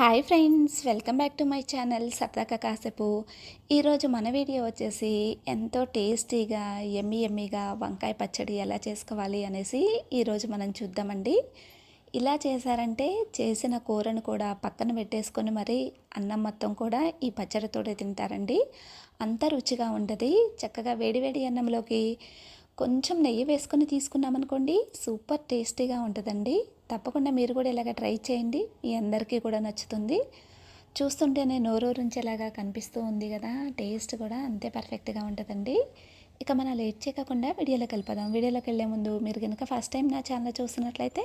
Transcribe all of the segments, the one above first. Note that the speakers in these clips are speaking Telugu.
Hi friends welcome back to my channel సరదాగా కాసేపు. ఈరోజు మన వీడియో వచ్చేసి ఎంతో టేస్టీగా ఎమ్మి ఎమ్మిగా వంకాయ పచ్చడి ఎలా చేసుకోవాలి అనేసి ఈరోజు మనం చూద్దామండి. ఇలా చేశారంటే చేసిన కూరను కూడా పక్కన పెట్టేసుకొని మరి అన్నం మొత్తం కూడా ఈ పచ్చడితోటే తింటారండి. అంత రుచిగా ఉంటుంది చక్కగా వేడివేడి అన్నంలోకి కొంచెం నెయ్యి వేసుకొని తీసుకున్నామనుకోండి సూపర్ టేస్టీగా ఉంటుందండి. తప్పకుండా మీరు కూడా ఇలాగ ట్రై చేయండి. మీ అందరికీ కూడా నచ్చుతుంది. చూస్తుంటేనే నోరూరించేలాగా కనిపిస్తూ ఉంది కదా టేస్ట్ కూడా అంతే పర్ఫెక్ట్గా ఉంటుందండి. ఇక మనం లేట్ చేయకుండా వీడియోలోకి వెళ్ళిపోదాం వీడియోలోకి వెళ్ళే ముందు మీరు కనుక ఫస్ట్ టైం నా ఛానల్ చూస్తున్నట్లయితే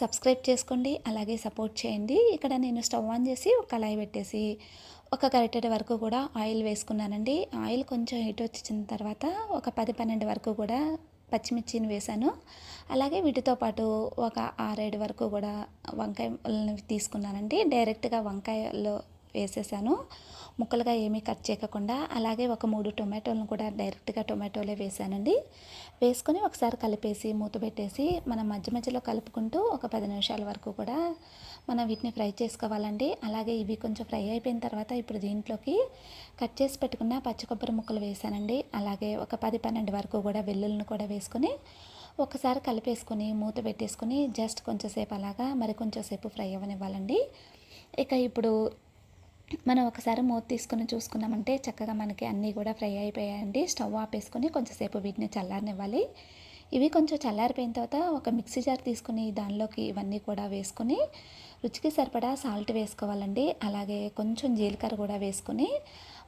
సబ్స్క్రైబ్ చేసుకోండి అలాగే సపోర్ట్ చేయండి. ఇక్కడ నేను స్టవ్ ఆన్ చేసి ఒక కళాయి పెట్టేసి ఒక కరెక్టెడ్ వరకు కూడా ఆయిల్ వేసుకున్నానండి. ఆయిల్ కొంచెం హీట్ వచ్చిన తర్వాత ఒక పది పన్నెండు వరకు కూడా పచ్చిమిర్చిని వేశాను అలాగే వీటితో పాటు ఒక ఆరేడు వరకు కూడా వంకాయ తీసుకున్నానండి. డైరెక్ట్గా వంకాయలో వేసేసాను. ముక్కలుగా ఏమీ కట్ చేయకుండా అలాగే ఒక మూడు టొమాటోలను కూడా డైరెక్ట్గా టొమాటోలే వేసానండి. వేసుకొని ఒకసారి కలిపేసి మూత పెట్టేసి మనం మధ్య మధ్యలో కలుపుకుంటూ ఒక పది నిమిషాల వరకు కూడా మనం వీటిని ఫ్రై చేసుకోవాలండి. అలాగే ఇవి కొంచెం ఫ్రై అయిపోయిన తర్వాత ఇప్పుడు దీంట్లోకి కట్ చేసి పెట్టుకున్న పచ్చి కొబ్బరి ముక్కలు వేసానండి. అలాగే ఒక పది పన్నెండు వరకు కూడా వెల్లుల్ని కూడా వేసుకొని ఒకసారి కలిపేసుకొని మూత పెట్టేసుకొని జస్ట్ కొంచెంసేపు అలాగా మరి కొంచెంసేపు ఫ్రై అవ్వనివ్వాలండి. ఇక ఇప్పుడు మనం ఒకసారి మూత తీసుకుని చూసుకున్నామంటే చక్కగా మనకి అన్నీ కూడా ఫ్రై అయిపోయాయండి. స్టవ్ ఆపేసుకొని కొంచెంసేపు వీటిని చల్లారనివ్వాలి. ఇవి కొంచెం చల్లారిపోయిన తర్వాత ఒక మిక్సీ జార్ తీసుకుని దానిలోకి ఇవన్నీ కూడా వేసుకొని రుచికి సరిపడా సాల్ట్ వేసుకోవాలండి. అలాగే కొంచెం జీలకర్ర కూడా వేసుకొని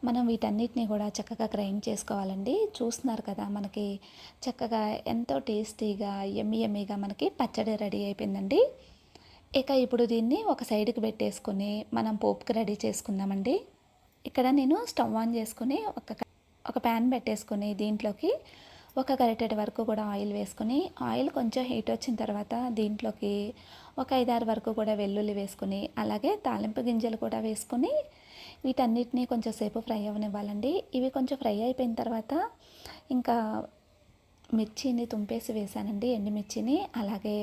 మనం వీటన్నిటిని కూడా చక్కగా గ్రైండ్ చేసుకోవాలండి. చూస్తున్నారు కదా మనకి చక్కగా ఎంతో టేస్టీగా ఎమ్మి ఎమ్మిగా మనకి పచ్చడి రెడీ అయిపోయిందండి. ఇక ఇప్పుడు దీన్ని ఒక సైడ్కి పెట్టేసుకొని మనం పోపుకి రెడీ చేసుకుందామండి. ఇక్కడ నేను స్టవ్ ఆన్ చేసుకుని ఒక ఒక ప్యాన్ పెట్టేసుకుని దీంట్లోకి ఒక గరిటెడ్ వరకు కూడా ఆయిల్ వేసుకొని ఆయిల్ కొంచెం హీట్ వచ్చిన తర్వాత దీంట్లోకి ఒక ఐదారు వరకు కూడా వెల్లుల్లి వేసుకుని అలాగే తాలింపు గింజలు కూడా వేసుకొని వీటన్నిటిని కొంచెం సేపు ఫ్రై అవ్వనివ్వాలండి ఇవి కొంచెం ఫ్రై అయిపోయిన తర్వాత ఇంకా మిర్చిని తుంపేసి వేసానండి ఎండుమిర్చిని అలాగే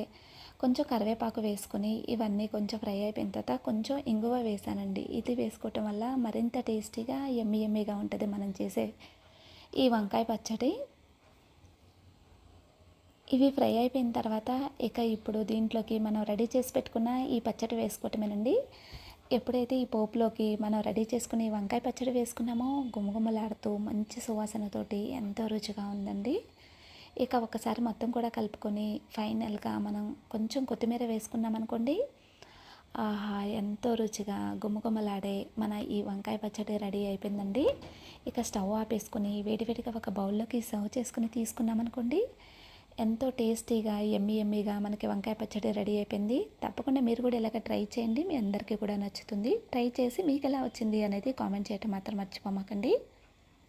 కొంచెం కరివేపాకు వేసుకొని ఇవన్నీ కొంచెం ఫ్రై అయిపోయిన తర్వాత కొంచెం ఇంగువ వేసానండి. ఇది వేసుకోవటం వల్ల మరింత టేస్టీగా ఎమ్మి ఎమ్మిగా ఉంటుంది మనం చేసే ఈ వంకాయ పచ్చడి. ఇవి ఫ్రై అయిపోయిన తర్వాత ఇక ఇప్పుడు దీంట్లోకి మనం రెడీ చేసి పెట్టుకున్న ఈ పచ్చడి వేసుకోవటమేనండి. ఎప్పుడైతే ఈ పోపులోకి మనం రెడీ చేసుకుని వంకాయ పచ్చడి వేసుకున్నామో గుమగుమలాడుతూ మంచి సువాసనతోటి ఎంతో రుచిగా ఉందండి. ఇక ఒకసారి మొత్తం కూడా కలుపుకొని ఫైనల్గా మనం కొంచెం కొత్తిమీర వేసుకున్నామనుకోండి ఆహా ఎంతో రుచిగా గుమ్మగుమ్మలాడే మన ఈ వంకాయ పచ్చడి రెడీ అయిపోయిందండి. ఇక స్టవ్ ఆపేసుకొని వేడివేడిగా ఒక బౌల్లోకి సర్వ్ చేసుకుని తీసుకున్నామనుకోండి ఎంతో టేస్టీగా ఎమ్మి ఎమ్మిగా మనకి వంకాయ పచ్చడి రెడీ అయిపోయింది. తప్పకుండా మీరు కూడా ఇలాగ ట్రై చేయండి. మీ అందరికీ కూడా నచ్చుతుంది. ట్రై చేసి మీకు ఎలా వచ్చింది అనేది కామెంట్ చేయటం మాత్రం మర్చిపోమాకండి.